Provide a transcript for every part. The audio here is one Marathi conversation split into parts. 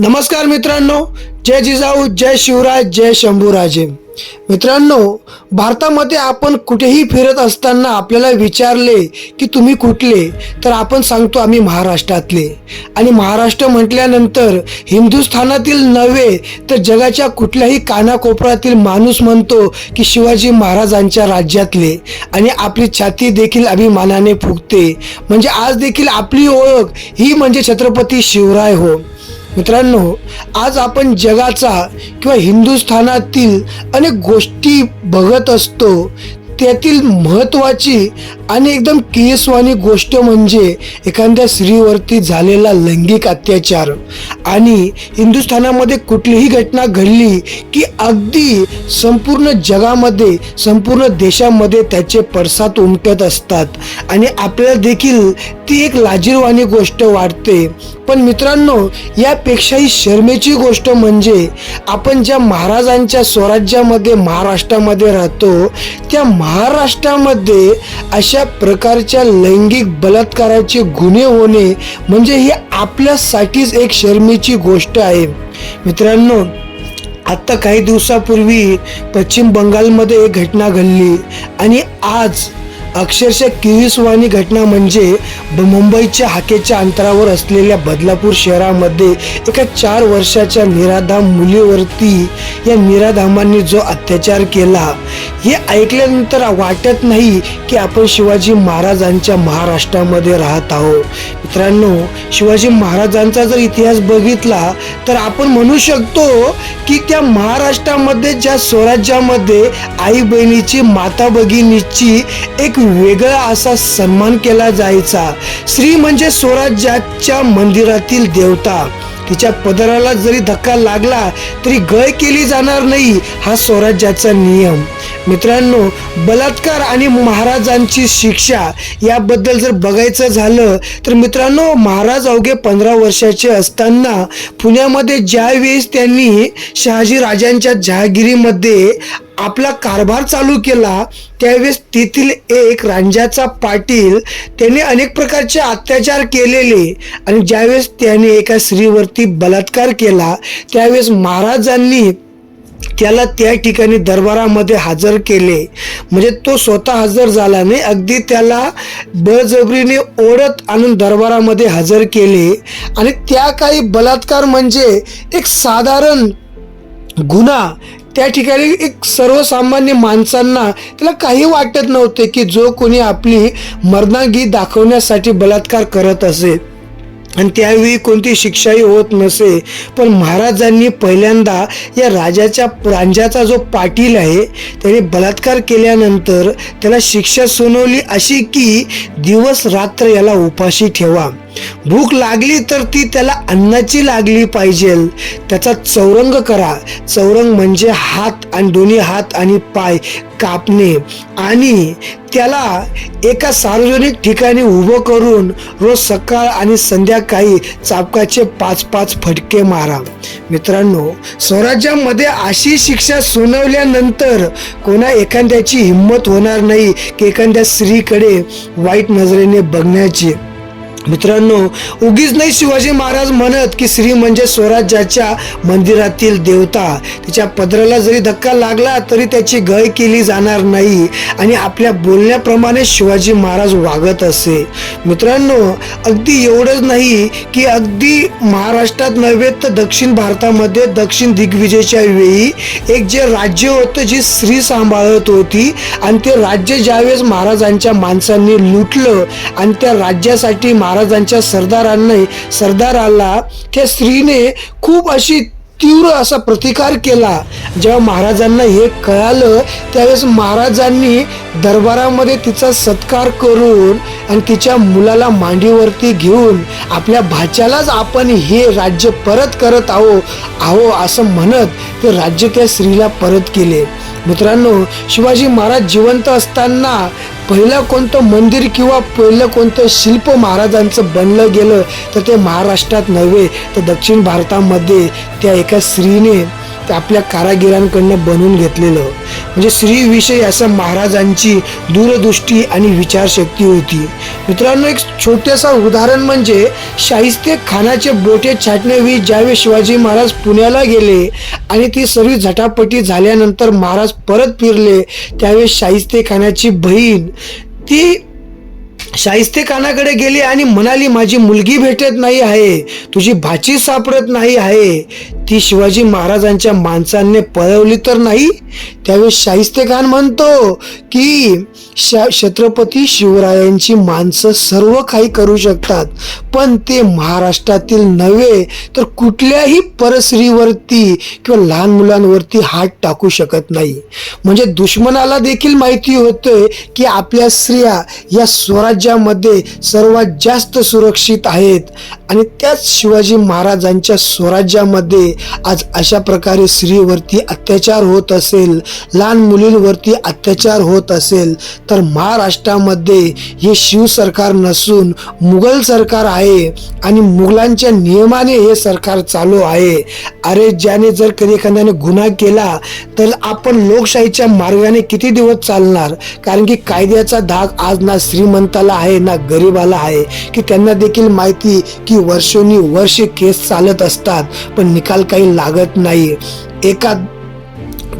नमस्कार मित्रांनो जय जिजाऊ जय शिवराज जय शंभूराजे. मित्रांनो भारतामध्ये आपण कुठेही फिरत असताना आपल्याला विचारले की तुम्ही कुठले तर आपण सांगतो आम्ही महाराष्ट्रातले. आणि महाराष्ट्र म्हटल्यानंतर हिंदुस्थानातील नव्हे तर जगाच्या कुठल्याही कानाकोपऱ्यातील माणूस म्हणतो की शिवाजी महाराजांच्या राज्यातले. आणि आपली छाती देखील अभिमानाने फुगते. म्हणजे आज देखील आपली ओळख ही म्हणजे छत्रपती शिवराय हो. मित्रांनो आज आपण जगाचा किंवा हिंदुस्थानातील अनेक गोष्टी बघत असतो. त्यातील महत्त्वाची आणि एकदम केसवानी गोष्ट म्हणजे एखाद्या स्त्रीवरती झालेला लैंगिक अत्याचार. आणि हिंदुस्थानामध्ये कुठलीही घटना घडली की अगदी संपूर्ण जगामध्ये संपूर्ण देशामध्ये त्याचे पडसाद उमटत असतात. आणि आपल्याला देखील ती एक लाजीरवाणी गोष्ट वाटते. पण मित्रांनो यापेक्षाही शर्मेची गोष्ट म्हणजे आपण ज्या महाराजांच्या स्वराज्यामध्ये महाराष्ट्रामध्ये राहतो त्या महाराष्ट्रामध्ये अशा प्रकारच्या लैंगिक बलात्काराचे गुन्हे होणे म्हणजे ही आपल्यासाठीच एक शर्मेची गोष्ट आहे. मित्रांनो आत्ता काही दिवसापूर्वी पश्चिम बंगालमध्ये एक घटना घडली आणि आज अक्षरशः किळीसवाणी घटना म्हणजे मुंबईच्या हाकेच्या अंतरावर असलेल्या बदलापूर शहरामध्ये एका चार वर्षाच्या निराधाम मुलीवरती या निराधामांनी जो अत्याचार केला हे ऐकल्यानंतर वाटत नाही की आपण शिवाजी महाराजांच्या महाराष्ट्रामध्ये राहत आहोत. मित्रांनो शिवाजी महाराजांचा जर इतिहास बघितला तर आपण म्हणू शकतो की त्या महाराष्ट्रामध्ये ज्या स्वराज्यामध्ये आई बहिणीची माता भगिनीची एक वेगळा असा सन्मान केला जायचा. स्त्री म्हणजे स्वराज्याच्या मंदिरातील देवता. तिच्या पदराला जरी धक्का लागला तरी गय केली जाणार नाही हा स्वराज्याचा नियम. मित्रांनो बलात्कार आणि महाराजांची शिक्षा याबद्दल जर बघायचं झालं तर मित्रांनो महाराज अवघे पंधरा वर्षाचे असताना पुण्यामध्ये ज्यावेळेस त्यांनी शहाजी राजांच्या जहागिरीमध्ये आपला कारभार चालू केला त्यावेळेस तेथील एक रांजाचा पाटील त्याने अनेक प्रकारचे अत्याचार केलेले आणि ज्यावेळेस त्याने एका स्त्रीवरती बलात्कार केला त्यावेळेस महाराजांनी त्याला त्या ठिकाणी दरबारामध्ये हजर केले. म्हणजे तो स्वतः हजर झाला नाही अगदी त्याला बळजबरीने ओढत आणून दरबारामध्ये हजर केले. आणि त्या काही बलात्कार म्हणजे एक साधारण गुन्हा त्या ठिकाणी एक सर्वसामान्य माणसांना त्याला काही वाटत नव्हते की जो कोणी आपली मर्दांगी दाखवण्यासाठी बलात्कार करत असेल. आणि त्यावेळी कोणती शिक्षाही होत नसे. पण महाराजांनी पहिल्यांदा या राजाच्या रांजाचा जो पाटील आहे त्याने बलात्कार केल्यानंतर त्याला शिक्षा सुनावली अशी की दिवस रात्र याला उपाशी ठेवा. भूक लागली तर ती त्याला अन्नाची लागली पाहिजे. त्याचा चौरंग करा. चौरंग म्हणजे हात आणि दोन्ही हात आणि पाय कापणे. आणि त्याला एका सार्वजनिक ठिकाणी उभं करून रोज सकाळ आणि संध्याकाळी चापकाचे पाच पाच फटके मारा. मित्रांनो स्वराज्यामध्ये अशी शिक्षा सुनावल्यानंतर कोणा एखाद्याची हिंमत होणार नाही की एखाद्या स्त्रीकडे वाईट नजरेने बघण्याची. मित्रांनो उगीच नाही शिवाजी महाराज म्हणत की श्री म्हणजे स्वराज्याच्या मंदिरातील देवता. तिच्या पदराला जरी धक्का लागला तरी त्याची गय केली जाणार नाही आणि आपल्या बोलण्याप्रमाणे शिवाजी महाराज वागत असे. मित्रांनो अगदी एवढंच नाही की अगदी महाराष्ट्रात नव्हे तर दक्षिण भारतामध्ये दक्षिण दिग्विजयच्या वेळी एक जे राज्य होतं जी स्त्री सांभाळत होती आणि ते राज्य ज्यावेळेस महाराजांच्या माणसांनी लुटलं आणि त्या राज्यासाठी महाराजांच्या सरदारांनी सरदाराला त्या स्त्रीने खूप अशी तीव्र असा प्रतिकार केला. जेव्हा महाराजांना हे कळालं त्यावेळेस महाराजांनी दरबारामध्ये तिचा सत्कार करून आणि तिच्या मुलाला मांडीवरती घेऊन आपल्या भाच्यालाच आपण हे राज्य परत करत आहो आहो असं म्हणत ते राज्य त्या स्त्रीला परत केले. मित्रांनो शिवाजी महाराज जिवंत असताना पहिलं कोणतं मंदिर किंवा पहिलं कोणतं शिल्प महाराजांचं बनलं गेलं तर ते महाराष्ट्रात नव्हे तर दक्षिण भारतामध्ये त्या एका स्त्रीने आपल्या कारागिरांकडनं बनवून घेतलेलं. म्हणजे स्त्रीविषयी असं महाराजांची दूरदृष्टी आणि विचारशक्ती होती. मित्रांनो एक छोटंसं उदाहरण म्हणजे शाहिस्ते खानाचे बोटे छाटण्यावी ज्यावेळी शिवाजी महाराज पुण्याला गेले आणि ती सर्व झटापटी झाल्यानंतर महाराज परत फिरले त्यावेळी शाहिस्ते खानाची बहीण ती शाहिस्ते खानाकडे गेली आणि म्हणाली माझी मुलगी भेटत नाही आहे तुझी भाची सापडत नाही आहे. ती शिवाजी महाराजांच्या माणसांनी पळवली तर नाही? त्यावेळी शाहिस्ते खान म्हणतो की छत्रपती शिवरायांची माणसं सर्व काही करू शकतात पण ते महाराष्ट्रातील नव्हे तर कुठल्याही परस्त्रीवरती किंवा लहान मुलांवरती हात टाकू शकत नाही. म्हणजे दुश्मनाला देखील माहिती होते की आपल्या स्त्रिया या स्वराज्यामध्ये सर्वात जास्त सुरक्षित आहेत. आणि त्याच शिवाजी महाराजांच्या स्वराज्यामध्ये आज अशा प्रकारे स्त्रीवरती अत्याचार होत असेल लहान मुलींवरती अत्याचार होत असेल तर महाराष्ट्रामध्ये हे शिव सरकार नसून मुघल सरकार आहे आणि मुघलांच्या नियमाने हे सरकार चालू आहे. अरे ज्याने जर कधी एखाद्याने गुन्हा केला तर आपण लोकशाहीच्या मार्गाने किती दिवस चालणार? कारण की कायद्याचा धाक आज ना श्रीमंताला आहे ना गरीबाला आहे की त्यांना देखील माहिती की वर्षोनी वर्ष केस चालत असतात. पण निकाल काही लागत नाही. एका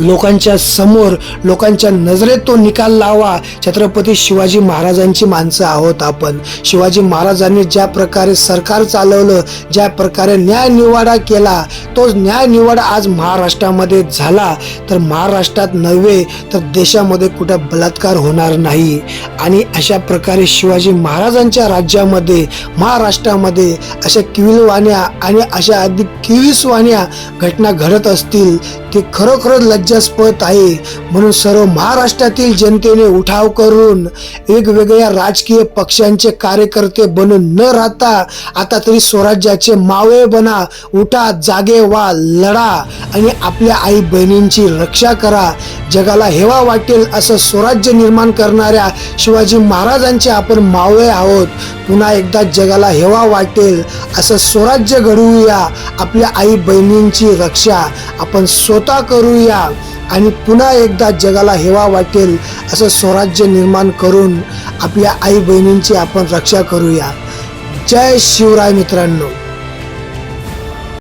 लोकांच्या समोर लोकांच्या नजरेत तो निकाल लावा. छत्रपती शिवाजी महाराजांची माणसं आहोत आपण. शिवाजी महाराजांनी ज्या प्रकारे सरकार चालवलं ज्या प्रकारे न्यायनिवाडा केला तोच न्यायनिवाडा आज महाराष्ट्रामध्ये झाला. तर महाराष्ट्रात नव्हे तर देशामध्ये कुठं बलात्कार होणार नाही. आणि अशा प्रकारे शिवाजी महाराजांच्या राज्यामध्ये महाराष्ट्रामध्ये अशा किविलवाण्या आणि अशा अगदी किवीसवाण्या घटना घडत असतील ते खरोखरच लज्जास्पद आहे. म्हणून सर्व महाराष्ट्रातील जनतेने उठाव करून वेगवेगळ्या राजकीय पक्षांचे कार्यकर्ते बनून न राहता आता तरी स्वराज्याचे मावळे बना उठा जागे वा लढा आणि आपल्या आई बहिणींची रक्षा करा. जगाला हेवा वाटेल असं स्वराज्य निर्माण करणाऱ्या शिवाजी महाराजांचे आपण मावळे आहोत. पुन्हा एकदा जगाला हेवा वाटेल असं स्वराज्य घडवूया. आपल्या आई बहिणींची रक्षा. आपण स्व स्वतः करूया आणि पुन्हा एकदा जगाला हेवा वाटेल असं स्वराज्य निर्माण करून आपल्या आई बहिणींची आपण रक्षा करूया. जय शिवराय मित्रांनो.